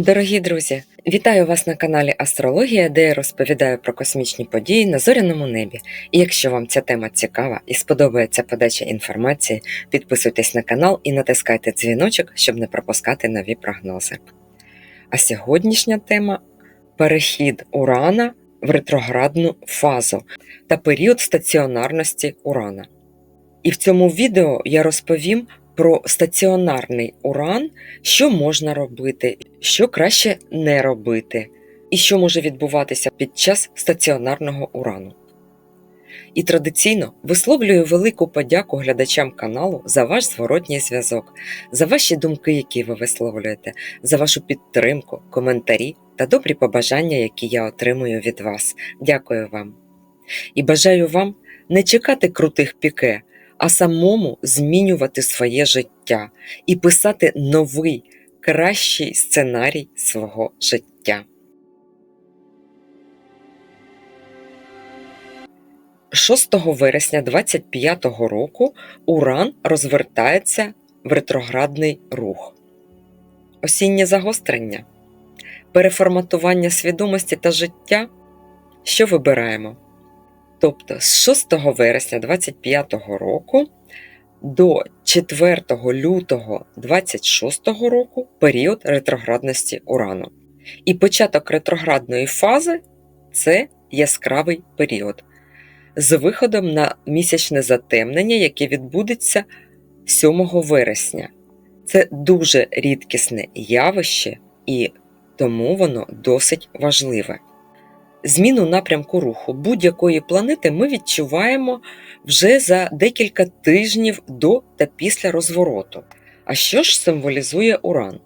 Дорогі друзі, вітаю вас на каналі Астрологія, де я розповідаю про космічні події на зоряному небі. І якщо вам ця тема цікава і сподобається подача інформації, підписуйтесь на канал і натискайте дзвіночок, щоб не пропускати нові прогнози. А сьогоднішня тема перехід Урана в ретроградну фазу та період стаціонарності Урана. І в цьому відео я розповім про стаціонарний уран, що можна робити, що краще не робити, і що може відбуватися під час стаціонарного урану. І традиційно висловлюю велику подяку глядачам каналу за ваш зворотній зв'язок, за ваші думки, які ви висловлюєте, за вашу підтримку, коментарі та добрі побажання, які я отримую від вас. Дякую вам. І бажаю вам не чекати крутих піке, а самому змінювати своє життя і писати новий, кращий сценарій свого життя. 6 вересня 25 року Уран розвертається в ретроградний рух. Осіннє загострення, переформатування свідомості та життя. Що вибираємо? Тобто з 6 вересня 25 року до 4 лютого 26 року період ретроградності Урану. І початок ретроградної фази це яскравий період з виходом на місячне затемнення, яке відбудеться 7 вересня. Це дуже рідкісне явище, і тому воно досить важливе. Зміну напрямку руху будь-якої планети ми відчуваємо вже за декілька тижнів до та після розвороту. А що ж символізує Уран?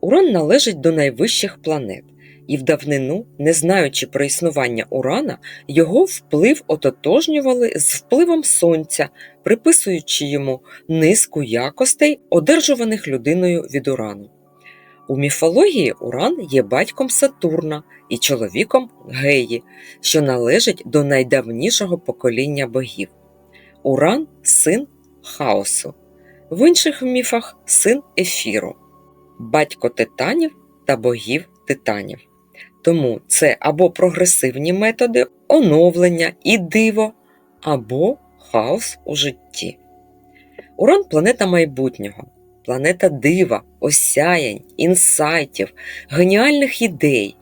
Уран належить до найвищих планет, і в давнину, не знаючи про існування Урана, його вплив ототожнювали з впливом Сонця, приписуючи йому низку якостей, одержуваних людиною від Урану. У міфології Уран є батьком Сатурна і чоловіком Геї, що належить до найдавнішого покоління богів. Уран син хаосу, в інших міфах син ефіру, батько титанів та богів титанів. Тому це або прогресивні методи, оновлення і диво, або хаос у житті. Уран планета майбутнього планета дива, осяянь, інсайтів, геніальних ідей.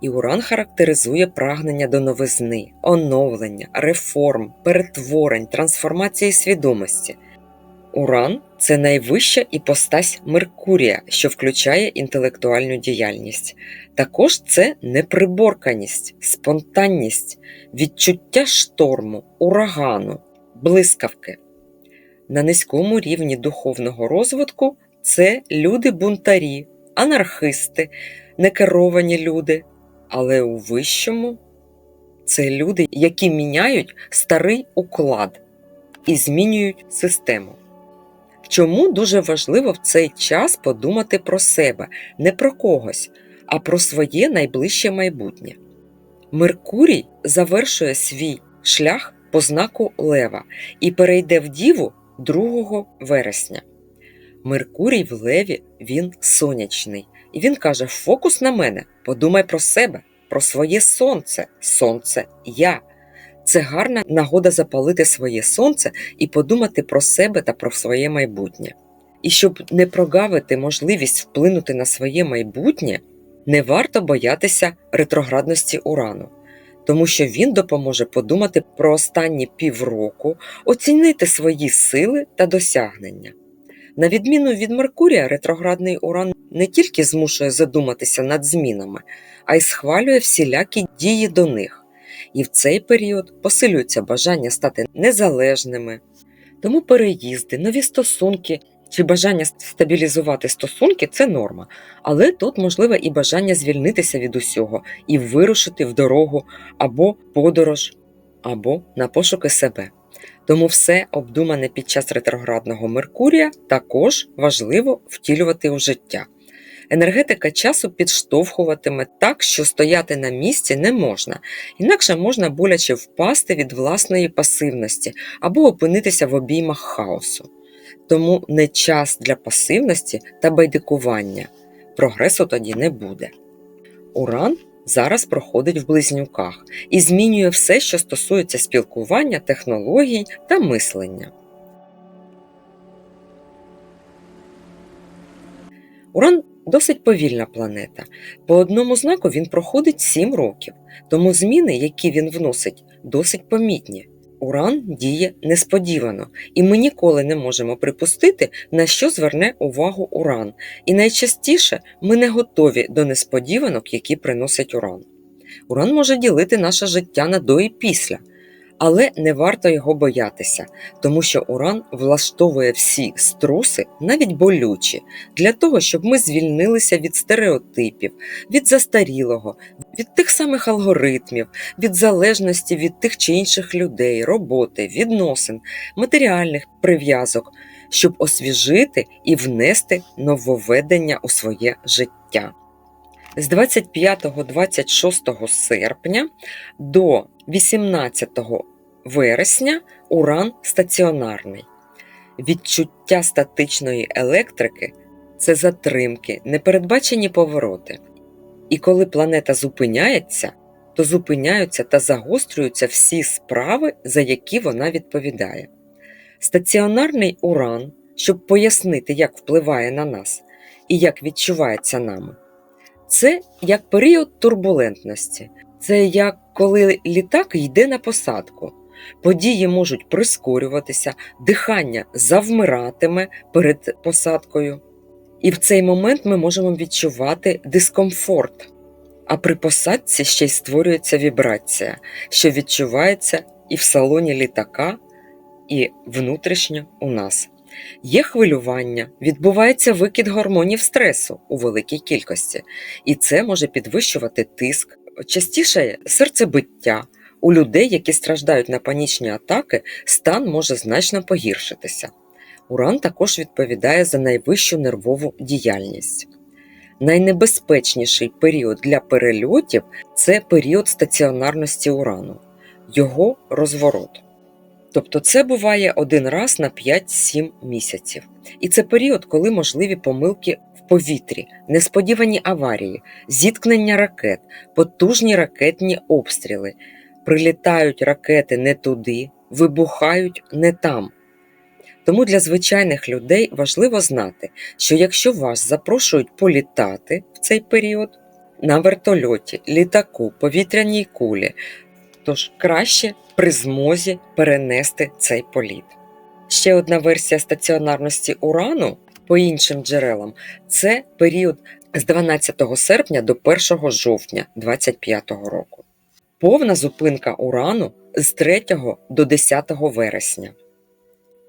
І Уран характеризує прагнення до новизни, оновлення, реформ, перетворень, трансформації свідомості. Уран це найвища іпостась Меркурія, що включає інтелектуальну діяльність. Також це неприборканість, спонтанність, відчуття шторму, урагану, блискавки на низькому рівні духовного розвитку це люди-бунтарі, анархисти, некеровані люди, але у вищому це люди, які міняють старий уклад і змінюють систему. Чому дуже важливо в цей час подумати про себе, не про когось, а про своє найближче майбутнє. Меркурій завершує свій шлях по знаку Лева і перейде в Діву 2 вересня. Меркурій в Леві він сонячний. І він каже: Фокус на мене, подумай про себе, про своє сонце. Сонце я. Це гарна нагода запалити своє сонце і подумати про себе та про своє майбутнє. І щоб не прогавити можливість вплинути на своє майбутнє, не варто боятися ретроградності урану тому що він допоможе подумати про останні півроку, оцінити свої сили та досягнення. На відміну від Меркурія, ретроградний уран не тільки змушує задуматися над змінами, а й схвалює всілякі дії до них. І в цей період посилюється бажання стати незалежними. Тому переїзди, нові стосунки чи бажання стабілізувати стосунки це норма, але тут можливе і бажання звільнитися від усього і вирушити в дорогу або подорож, або на пошуки себе. Тому все обдумане під час ретроградного Меркурія також важливо втілювати у життя. Енергетика часу підштовхуватиме так, що стояти на місці не можна, інакше можна боляче впасти від власної пасивності або опинитися в обіймах хаосу тому не час для пасивності та байдикування. прогресу тоді не буде. Уран зараз проходить в близнюках і змінює все, що стосується спілкування, технологій та мислення. Уран досить повільна планета. По одному знаку він проходить 7 років, тому зміни, які він вносить, досить помітні. Уран діє несподівано, і ми ніколи не можемо припустити, на що зверне увагу Уран. І найчастіше ми не готові до несподіванок, які приносить Уран. Уран може ділити наше життя на до і після, але не варто його боятися, тому що Уран влаштовує всі струси, навіть болючі, для того, щоб ми звільнилися від стереотипів, від застарілого, від тих самих алгоритмів, від залежності від тих чи інших людей, роботи, відносин, матеріальних прив'язок, щоб освіжити і внести нововведення у своє життя. З 25-26 серпня до 18 вересня уран стаціонарний. Відчуття статичної електрики це затримки, непередбачені повороти. І коли планета зупиняється, то зупиняються та загострюються всі справи, за які вона відповідає. Стаціонарний уран, щоб пояснити, як впливає на нас і як відчувається нами, це як період турбулентності, це як коли літак йде на посадку. Події можуть прискорюватися, дихання завмиратиме перед посадкою. І в цей момент ми можемо відчувати дискомфорт. А при посадці ще й створюється вібрація, що відчувається і в салоні літака, і внутрішньо у нас. Є хвилювання, відбувається викид гормонів стресу у великій кількості, і це може підвищувати тиск, частіше серцебиття. У людей, які страждають на панічні атаки, стан може значно погіршитися. Уран також відповідає за найвищу нервову діяльність. Найнебезпечніший період для перельотів це період стаціонарності урану, його розворот. Тобто це буває один раз на 5-7 місяців. І це період, коли можливі помилки в повітрі, несподівані аварії, зіткнення ракет, потужні ракетні обстріли. Прилітають ракети не туди, вибухають не там. Тому для звичайних людей важливо знати, що якщо вас запрошують політати в цей період на вертольоті, літаку, повітряній кулі, тож краще при змозі перенести цей політ. Ще одна версія стаціонарності урану по іншим джерелам це період з 12 серпня до 1 жовтня 2025 року. Повна зупинка урану з 3 до 10 вересня.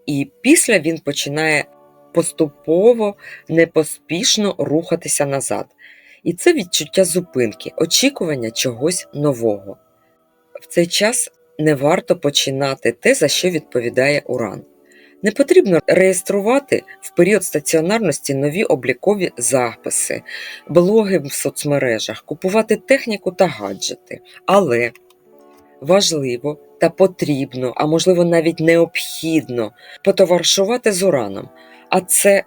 І після він починає поступово, непоспішно рухатися назад. І це відчуття зупинки, очікування чогось нового. В цей час не варто починати те, за що відповідає уран. Не потрібно реєструвати в період стаціонарності нові облікові записи, блоги в соцмережах, купувати техніку та гаджети. Але важливо та потрібно, а можливо навіть необхідно потоваришувати з ураном, а це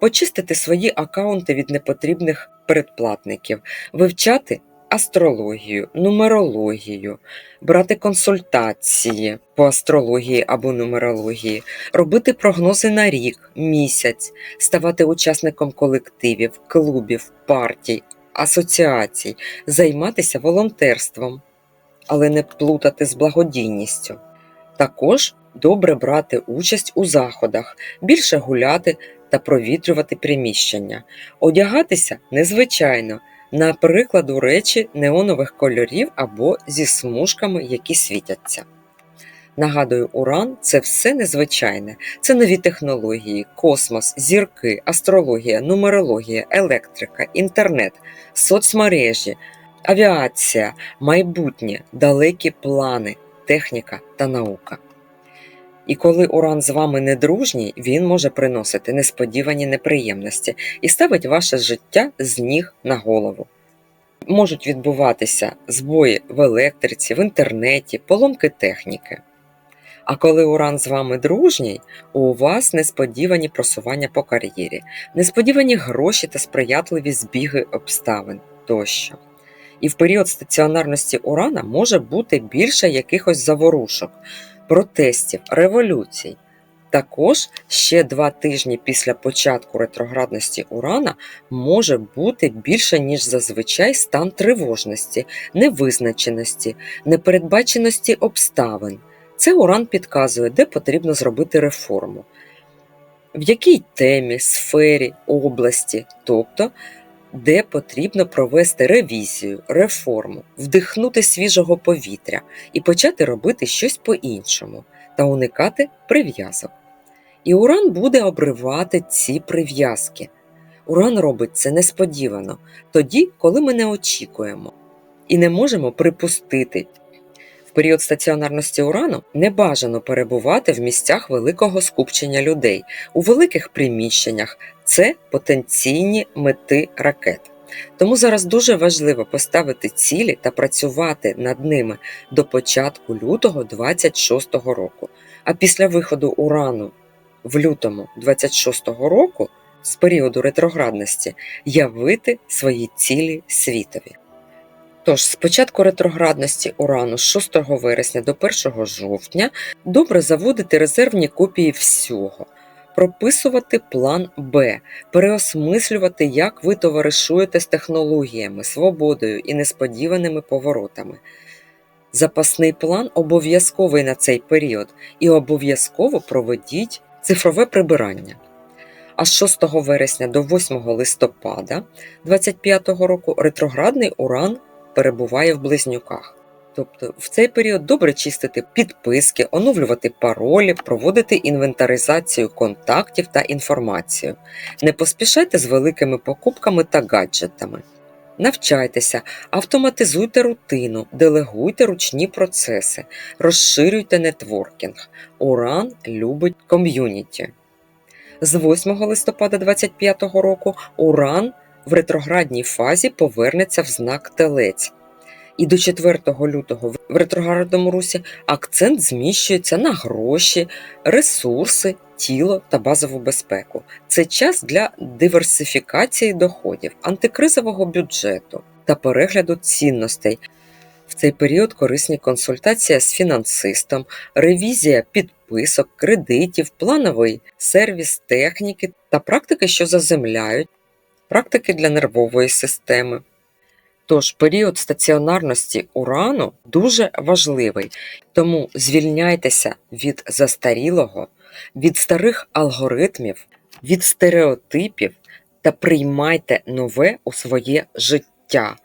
почистити свої акаунти від непотрібних передплатників, вивчати астрологію, нумерологію, брати консультації по астрології або нумерології, робити прогнози на рік, місяць, ставати учасником колективів, клубів, партій, асоціацій, займатися волонтерством, але не плутати з благодійністю. Також добре брати участь у заходах, більше гуляти та провітрювати приміщення, одягатися незвичайно наприклад, у речі неонових кольорів або зі смужками, які світяться. Нагадую, уран це все незвичайне, це нові технології, космос, зірки, астрологія, нумерологія, електрика, інтернет, соцмережі, авіація, майбутнє, далекі плани, техніка та наука. І коли уран з вами недружній, він може приносити несподівані неприємності і ставить ваше життя з ніг на голову. Можуть відбуватися збої в електриці, в інтернеті, поломки техніки. А коли Уран з вами дружній, у вас несподівані просування по кар'єрі, несподівані гроші та сприятливі збіги обставин тощо. І в період стаціонарності Урана може бути більше якихось заворушок, протестів, революцій. Також ще два тижні після початку ретроградності Урана може бути більше, ніж зазвичай стан тривожності, невизначеності, непередбаченості обставин. Це Уран підказує, де потрібно зробити реформу, в якій темі, сфері, області, тобто де потрібно провести ревізію, реформу, вдихнути свіжого повітря і почати робити щось по-іншому та уникати прив'язок. І Уран буде обривати ці прив'язки. Уран робить це несподівано, тоді, коли ми не очікуємо і не можемо припустити. В період стаціонарності урану не бажано перебувати в місцях великого скупчення людей, у великих приміщеннях це потенційні мети ракет. Тому зараз дуже важливо поставити цілі та працювати над ними до початку лютого 26-го року. А після виходу урану в лютому 26-го року з періоду ретроградності явити свої цілі світові. Тож, з початку ретроградності урану з 6 вересня до 1 жовтня добре заводити резервні копії всього, прописувати план Б, переосмислювати, як ви товаришуєте з технологіями, свободою і несподіваними поворотами. Запасний план обов'язковий на цей період і обов'язково проведіть цифрове прибирання. А з 6 вересня до 8 листопада 2025 року ретроградний уран перебуває в близнюках. Тобто в цей період добре чистити підписки, оновлювати паролі, проводити інвентаризацію контактів та інформацію. Не поспішайте з великими покупками та гаджетами. Навчайтеся, автоматизуйте рутину, делегуйте ручні процеси, розширюйте нетворкінг. Уран любить ком'юніті. З 8 листопада 2025 року Уран в ретроградній фазі повернеться в знак Телець. І до 4 лютого в ретроградному русі акцент зміщується на гроші, ресурси, тіло та базову безпеку. Це час для диверсифікації доходів, антикризового бюджету та перегляду цінностей. В цей період корисні консультація з фінансистом, ревізія підписок, кредитів, плановий сервіс техніки та практики, що заземляють, практики для нервової системи. Тож період стаціонарності урану дуже важливий, тому звільняйтеся від застарілого, від старих алгоритмів, від стереотипів та приймайте нове у своє життя.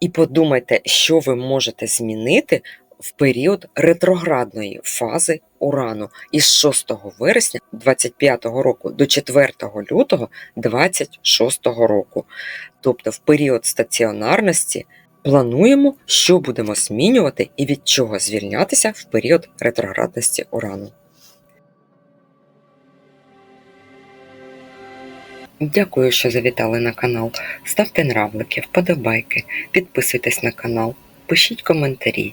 І подумайте, що ви можете змінити в період ретроградної фази урану із 6 вересня 25 року до 4 лютого 26 року. Тобто в період стаціонарності плануємо, що будемо змінювати і від чого звільнятися в період ретроградності урану. Дякую, що завітали на канал. Ставте нравлики, вподобайки, підписуйтесь на канал, пишіть коментарі,